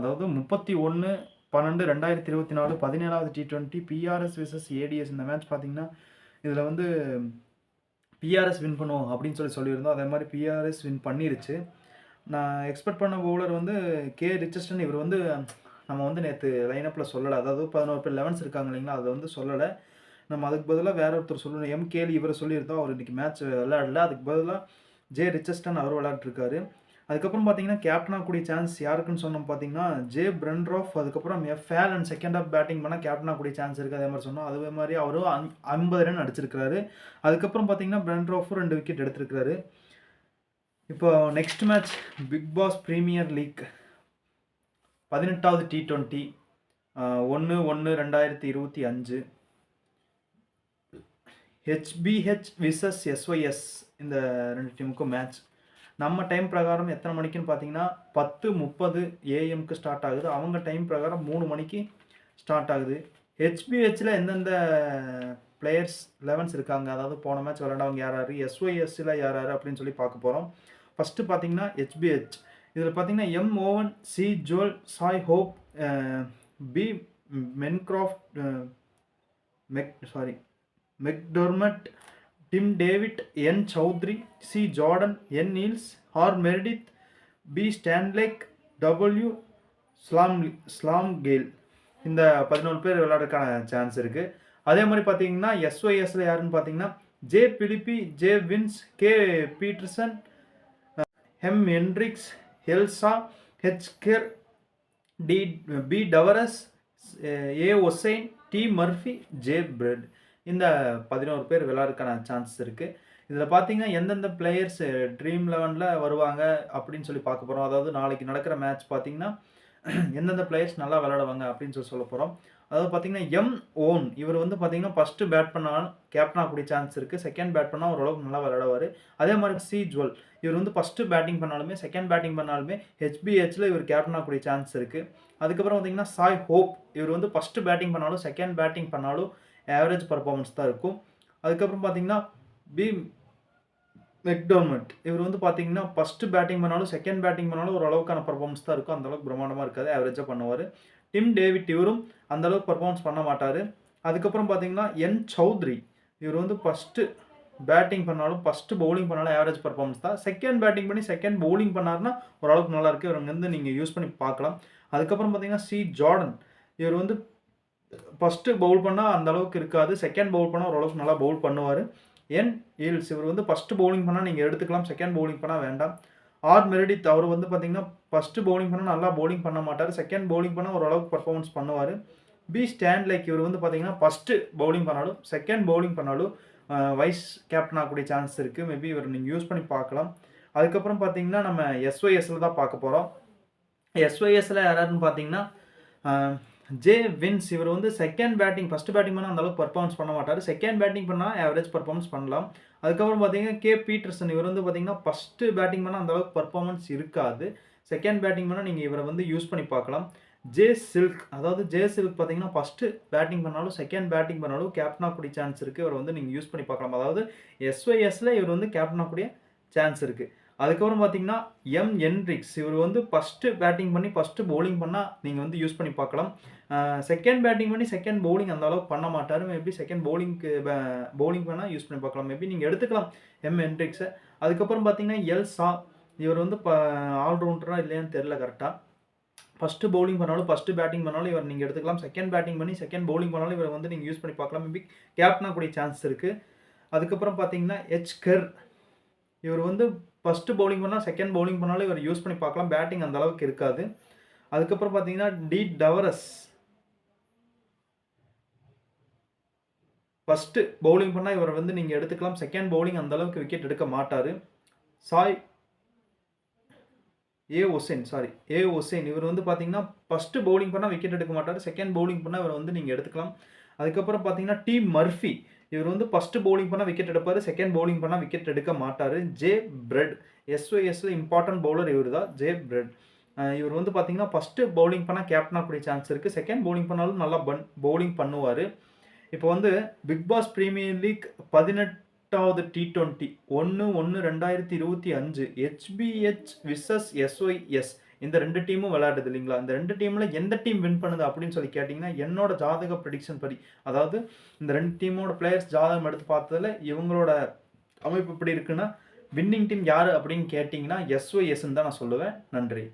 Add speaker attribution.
Speaker 1: அதாவது முப்பத்தி ஒன்று பன்னெண்டு ரெண்டாயிரத்தி இருபத்தி நாலு பதினேழாவது T twenty PRS versus ADS இந்த மேட்ச் பார்த்தீங்கன்னா இதில் வந்து பிஆர்எஸ் வின் பண்ணுவோம் அப்படின்னு சொல்லி சொல்லியிருந்தோம். அதே மாதிரி பிஆர்எஸ் வின் பண்ணிருச்சு. நான் எக்ஸ்பெக்ட் பண்ண பவுலர் வந்து கே ரிச்சஸ்டன் இவர் வந்து நம்ம வந்து நேற்று லைனப்பில் சொல்லலை. அதாவது பதினோரு பேர் லெவன்ஸ் இருக்காங்க இல்லைங்களா? அதை வந்து சொல்லலை. நம்ம அதுக்கு பதிலாக வேற ஒருத்தர் சொல்லணும். எம் கேலி இவரை சொல்லியிருந்தோம். அவர் இன்றைக்கி மேட்ச் விளையாடல. அதுக்கு பதிலாக ஜே ரிச்சஸ்டன் அவர் விளையாட்டுருக்காரு அதுக்கப்புறம் பார்த்தீங்கன்னா கேப்டனாக கூடிய சான்ஸ் யாருக்குன்னு சொன்னோம் பார்த்தீங்கன்னா ஜே பிரன்ட்ராஃப் அதுக்கப்புறம் எஃப் ஃபேல் அண்ட் செகண்ட் ஆஃப் பேட்டிங் பண்ணால் கேப்டனாக கூடிய சான்ஸ் இருக்குது அதே மாதிரி சொன்னோம். அதே மாதிரி அவரும் அந் ஐம்பது ரன் அடிச்சிருக்காரு அதுக்கப்புறம் பார்த்தீங்கன்னா பிரன்ட்ராஃபும் ரெண்டு விக்கெட் எடுத்திருக்காரு இப்போ next match Big Bash Premier League பதினெட்டாவது டி ட்வெண்ட்டி ஒன்று ஒன்று ரெண்டாயிரத்தி இருபத்தி அஞ்சு. ஹெச்பிஹெச் விசஸ் எஸ்ஒய்எஸ் இந்த ரெண்டு டீமுக்கும் மேட்ச் நம்ம டைம் பிரகாரம் எத்தனை மணிக்குன்னு பார்த்தீங்கன்னா பத்து முப்பது ஏஎம்க்கு ஸ்டார்ட் ஆகுது. அவங்க டைம் பிரகாரம் மூணு மணிக்கு ஸ்டார்ட் ஆகுது. ஹெச்பிஹெச்சில் எந்தெந்த பிளேயர்ஸ் லெவன்ஸ் இருக்காங்க? அதாவது போன மேட்ச் விளையாண்டவங்க யார் யார் எஸ்ஒய்எஸ்ஸில் யார் யார் அப்படின்னு சொல்லி பார்க்க போகிறோம் ஃபஸ்ட்டு பார்த்தீங்கன்னா ஹெச்பிஹெச் இதில் பார்த்தீங்கன்னா M Owen C Jewell Shai Hope B Mencraft Mac sorry McDermott Tim David N Chaudhary C Jordan N Neils R Meredith B Stanlake W Slam Slam Gale இந்த பதினோரு பேர் விளையாடுறதுக்கான சான்ஸ் இருக்குது அதே மாதிரி பார்த்தீங்கன்னா எஸ்ஒய்எஸ்ல யாருன்னு பார்த்தீங்கன்னா J Philippe J Vince K Peterson hem Henriques Helsa H Kerr T P Tavares A Osain T Murphy J Bird இந்த பதினோரு பேர் விளாட்றதுக்கான சான்ஸ் இருக்குது இதில் பார்த்தீங்கன்னா எந்தெந்த பிளேயர்ஸ் ட்ரீம் லெவனில் வருவாங்க அப்படின்னு சொல்லி பார்க்க போகிறோம் அதாவது நாளைக்கு நடக்கிற மேட்ச் பார்த்தீங்கன்னா எந்தெந்த பிளேயர்ஸ் நல்லா விளாடுவாங்க அப்படின்னு சொல்லி சொல்ல போகிறோம் அதாவது பார்த்தீங்கன்னா எம் ஓன் இவர் வந்து பார்த்தீங்கன்னா ஃபஸ்ட்டு பேட் பண்ணாலும் கேப்டன் ஆகக்கூடிய சான்ஸ் இருக்குது செகண்ட் பேட் பண்ணால் ஓரளவுக்கு நல்லா விளையாடுவார். அதே மாதிரி சி ஜுவல் இவர் வந்து ஃபஸ்ட்டு பேட்டிங் பண்ணாலுமே செகண்ட் பேட்டிங் பண்ணாலுமே ஹெச்பிஹெச்சில் இவர் கேப்டன் ஆகக்கூடிய சான்ஸ் இருக்குது அதுக்கப்புறம் பார்த்தீங்கன்னா சாய் ஹோப் இவர் வந்து ஃபஸ்ட்டு பேட்டிங் பண்ணாலும் செகண்ட் பேட்டிங் பண்ணாலும் ஆவரேஜ் பர்ஃபார்மன்ஸ் தான் இருக்கும். அதுக்கப்புறம் பார்த்தீங்கன்னா பி மெக்டோர்மெண்ட் இவர் வந்து பார்த்தீங்கன்னா ஃபஸ்ட்டு பேட்டிங் பண்ணாலும் செகண்ட் பேட்டிங் பண்ணாலும் ஒரு அளவுக்கான பர்ஃபார்மன்ஸ் தான் இருக்கும். அந்தளவுக்கு பிரம்மாண்டமாக இருக்காது. ஆவரேஜாக பண்ணுவார். டிம் டேவிட் இவரும் அந்தளவுக்கு பர்ஃபார்மன்ஸ் பண்ண மாட்டார். அதுக்கப்புறம் பார்த்தீங்கன்னா என் சௌத்ரி இவர் வந்து ஃபஸ்ட்டு பேட்டிங் பண்ணாலும் ஃபஸ்ட்டு பவுலிங் பண்ணாலும் ஆவரேஜ் பர்ஃபார்மன்ஸ் தான். செகண்ட் பேட்டிங் பண்ணி செகண்ட் பவுலிங் பண்ணாருன்னா ஓரளவுக்கு நல்லாயிருக்கு இவங்க வந்து நீங்கள் யூஸ் பண்ணி பார்க்கலாம். அதுக்கப்புறம் பார்த்தீங்கன்னா சி ஜார்டன் இவர் வந்து ஃபஸ்ட்டு பவுல் பண்ணால் அந்த அளவுக்கு இருக்காது. செகண்ட் பவுல் பண்ணால் ஓரளவுக்கு நல்லா பவுல் பண்ணுவார். என் ஈல்ஸ் இவர் வந்து ஃபஸ்ட்டு பவுலிங் பண்ணால் நீங்கள் எடுத்துக்கலாம். செகண்ட் பவுலிங் பண்ணால் வேண்டாம். ஆர் மெரிடித் அவர் வந்து பார்த்தீங்கன்னா ஃபஸ்ட்டு பவுலிங் பண்ணால் நல்லா பவுலிங் பண்ண மாட்டார். செகண்ட் பவுலிங் பண்ணால் ஓரளவுக்கு பர்ஃபார்மன்ஸ் பண்ணுவார். பி ஸ்டாண்ட் லைக் இவர் வந்து பார்த்தீங்கன்னா ஃபஸ்ட்டு பவுலிங் பண்ணாலும் செகண்ட் பவுலிங் பண்ணாலும் வைஸ் கேப்டன் ஆகக்கூடிய சான்ஸ் இருக்குது மேபி இவர் நீங்கள் யூஸ் பண்ணி பார்க்கலாம். அதுக்கப்புறம் பார்த்தீங்கன்னா நம்ம எஸ்ஒய்எஸ்ல தான் பார்க்க போகிறோம் எஸ்ஒய்எஸ்ல யாராருன்னு பார்த்தீங்கன்னா ஜே வின்ஸ் இவர் வந்து செகண்ட் பேட்டிங் ஃபஸ்ட்டு பேட்டிங் பண்ணால் அந்த அளவுக்கு பர்ஃபார்மன்ஸ் பண்ண மாட்டார். செகண்ட் பேட்டிங் பண்ணால் ஆவரேஜ் பர்ஃபார்மன்ஸ் பண்ணலாம். அதுக்கப்புறம் பார்த்தீங்கன்னா கே பீட்டர்சன் இவர் வந்து பார்த்தீங்கன்னா ஃபஸ்ட்டு பேட்டிங் பண்ணால் அந்த அளவுக்கு பர்ஃபார்மன்ஸ் இருக்காது. செகண்ட் பேட்டிங் பண்ணால் நீங்கள் இவரை வந்து யூஸ் பண்ணி பார்க்கலாம். ஜே சில்க் அதாவது ஜே சில்க் பார்த்தீங்கன்னா ஃபஸ்ட்டு பேட்டிங் பண்ணாலும் செகண்ட் பேட்டிங் பண்ணாலும் கேப்டனாக கூடிய சான்ஸ் இருக்குது இவர் வந்து நீங்கள் யூஸ் பண்ணி பார்க்கலாம். அதாவது எஸ்ஒஎஸில் இவர் வந்து கேப்டனாக கூடிய சான்ஸ் இருக்குது அதுக்கப்புறம் பார்த்தீங்கன்னா எம் என்ரிக்ஸ் இவர் வந்து ஃபஸ்ட்டு பேட்டிங் பண்ணி ஃபஸ்ட்டு பவுலிங் பண்ணால் நீங்கள் வந்து யூஸ் பண்ணி பார்க்கலாம். செகண்ட் பேட்டிங் பண்ணி செகண்ட் பவுலிங் அந்த அளவுக்கு பண்ண மாட்டார். மேபி செகண்ட் பவுலிங்க்கு பவுலிங் பண்ணால் யூஸ் பண்ணி பார்க்கலாம். மேபி நீங்கள் எடுத்துக்கலாம் எம் என்ரிக்ஸை அதுக்கப்புறம் பார்த்தீங்கன்னா எல் சா இவர் வந்து இப்போ ஆல்ரவுண்டராக இல்லையான்னு தெரில கரெக்டாக ஃபஸ்ட்டு பவுலிங் பண்ணாலும் ஃபஸ்ட்டு பேட்டிங் பண்ணாலும் இவர் நீங்கள் எடுத்துக்கலாம். செகண்ட் பேட்டிங் பண்ணி செகண்ட் பவுலிங் பண்ணாலும் இவர் வந்து நீங்கள் யூஸ் பண்ணி பார்க்கலாம். மேபி கேப்டனாக கூடிய சான்ஸ் இருக்குது அதுக்கப்புறம் பார்த்தீங்கன்னா எச் கர் இவர் வந்து ஃபஸ்ட்டு பவுலிங் பண்ணால் செகண்ட் பவுலிங் பண்ணாலும் இவர் யூஸ் பண்ணி பார்க்கலாம். பேட்டிங் அந்த அளவுக்கு இருக்காது. அதுக்கப்புறம் பார்த்தீங்கன்னா டி டவரஸ் ஃபஸ்ட்டு பவுலிங் பண்ணால் இவரை வந்து நீங்கள் எடுத்துக்கலாம். செகண்ட் பவுலிங் அந்த அளவுக்கு விக்கெட் எடுக்க மாட்டார். Shai A Hosein sorry A Hosein இவர் வந்து பார்த்தீங்கன்னா ஃபஸ்ட்டு பவுலிங் பண்ணால் விக்கெட் எடுக்க மாட்டார். செகண்ட் பவுலிங் பண்ணால் இவர் வந்து நீங்கள் எடுத்துக்கலாம். அதுக்கப்புறம் பார்த்தீங்கன்னா டி மர்ஃபி இவர் வந்து ஃபஸ்ட்டு பவுலிங் பண்ணால் விக்கெட் எடுப்பார் செகண்ட் பவுலிங் பண்ணால் விக்கெட் எடுக்க மாட்டார். ஜே பிரெட் எஸ்ஒஎஸ்ல இம்பார்ட்டன்ட் பவுலர் இவர் தான் ஜே பிரெட் இவர் வந்து பார்த்தீங்கன்னா ஃபஸ்ட்டு பவுலிங் பண்ணால் கேப்டன் கூடிய சான்ஸ் இருக்குது செகண்ட் பவுலிங் பண்ணாலும் நல்லா பன் பவுலிங் பண்ணுவார். இப்போ வந்து பிக் பாஸ் ப்ரீமியர் லீக் பதினெட்டாவது டி ட்வெண்ட்டி ஒன்று ஒன்று ரெண்டாயிரத்தி இருபத்தி அஞ்சு ஹெச்பிஹெச் விசஸ் எஸ்ஒய்எஸ் இந்த ரெண்டு டீமும் விளையாடுது இல்லைங்களா? இந்த ரெண்டு டீமில் எந்த டீம் வின் பண்ணுது அப்படின்னு சொல்லி கேட்டிங்கன்னா என்னோட ஜாதக ப்ரிடிக்ஷன் படி. அதாவது இந்த ரெண்டு டீமோட பிளேயர்ஸ் ஜாதகம் எடுத்து பார்த்ததில் இவங்களோட அமைப்பு இப்படி இருக்குன்னா வின்னிங் டீம் யார் அப்படின்னு கேட்டிங்கன்னா எஸ்ஒஎஸ்ன்னு தான் நான் சொல்லுவேன். நன்றி.